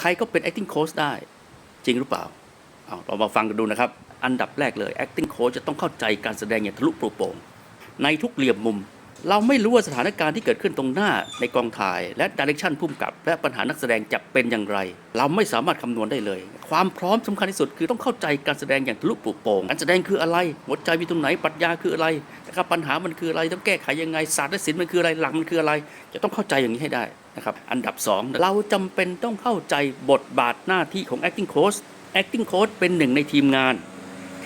ใครก็เป็น acting coach ได้ จริงหรือเปล่าเอาเรามาฟังกันดูนะครับ อันดับแรกเลย acting coach จะต้องเข้าใจการแสดงอย่างทะลุโปร่โป่งในทุกเหลี่ยมมุม เราไม่รู้ว่าสถานการณ์ที่เกิดขึ้นตรงหน้าในกองถ่าย และดิเรกชันพุ่มกับ และปัญหานักแสดงจะเป็นอย่างไร เราไม่สามารถคำนวณได้เลย ความพร้อมสำคัญที่สุดคือต้องเข้าใจการแสดงอย่างทะลุโปร่โป่งการแสดงคืออะไรหัวใจมีตรงไหนปรัชญาคืออะไรนะครับปัญหามันคืออะไรต้องแก้ไขยังไงศาสตร์และศิลป์มันคืออะไรหลักมันคืออะไร จะต้องเข้าใจอย่างนี้ให้ได้นะครับอันดับสองเราจำเป็นต้องเข้าใจบทบาทหน้าที่ของ acting coach acting coach เป็นหนึ่งในทีมงาน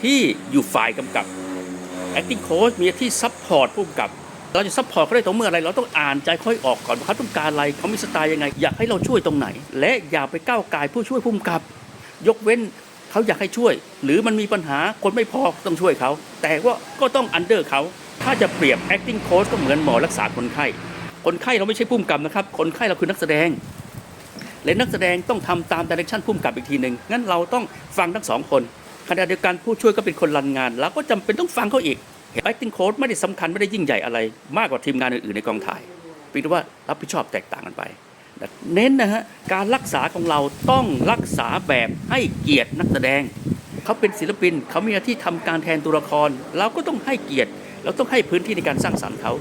ที่อยู่ฝ่ายกำกับ acting coach มีที่ซัพพอร์ตผู้กำกับ เราจะซัพพอร์ตเขาได้ต่อเมื่ออะไร เราต้องอ่านใจค่อยออกก่อนว่าเขาต้องการอะไรเขามีสไตล์ยังไง อยากให้เราช่วยตรงไหน และอย่าไปก้าวไกายผู้ช่วยผู้กำกับ ยกเว้นเขาอยากให้ช่วย หรือมันมีปัญหาคนไม่พอต้องช่วยเขา แต่ว่าก็ต้องอันเดอร์เขาถ้าจะเปรียบ acting coach ก็เหมือนหมอรักษาคนไข้ คนไข้เราไม่ใช่ผู้กำกับนะครับ คนไข้เราคือนักแสดง และนักแสดงต้องทำตามดิเรกชันพุ่มกับอีกทีหนึ่งงั้นเราต้องฟังทั้งสองคนขณะเดียวกันผู้ช่วยก็เป็นคนรันงานเราก็จำเป็นต้องฟังเขาอีก acting coach ไม่ได้สำคัญไม่ได้ยิ่งใหญ่อะไร มากกว่าทีมงานอื่นๆในกองถ่ายเพียงแต่ว่ารับผิดชอบแตกต่างกันไป เน้นนะฮะการรักษาของเราต้องรักษาแบบให้เกียรตินักแสดง เขาเป็นศิลปินเขามีหน้าที่ทำการแทนตัวละคร เราก็ต้องให้เกียรติเราต้องให้พื้นที่ในการสร้างสรรค์เขา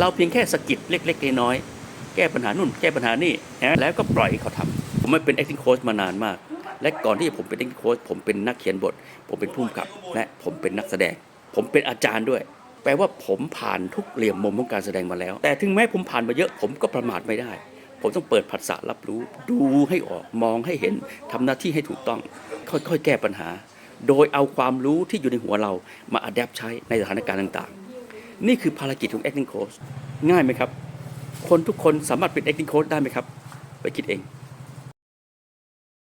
เราเพียงแค่สกิดเล็กๆน้อยๆแก้ปัญหานู่นแก้ปัญหานี่นะแล้วก็ปล่อยให้เขาทำผมไม่เป็น acting coach มานานมาก และก่อนที่ผมเป็น acting coach ผมเป็นนักเขียนบท ผมเป็นผู้กำกับ และผมเป็นนักแสดง ผมเป็นอาจารย์ด้วย แปลว่าผมผ่านทุกเหลี่ยมมุมของการแสดงมาแล้ว แต่ถึงแม้ผมผ่านมาเยอะผมก็ประมาทไม่ได้ ผมต้องเปิดผัสสะรับรู้ ดูให้ออกมองให้เห็นทำหน้าที่ให้ถูกต้อง ค่อยๆ แก้ปัญหา โดยเอาความรู้ที่อยู่ในหัวเรามาอัดแอปใช้ในสถานการณ์ต่างๆ นี่คือภารกิจของ acting coach ง่ายไหมครับ คนทุกคนสามารถเป็น acting coach ได้ไหมครับ ไปคิดเอง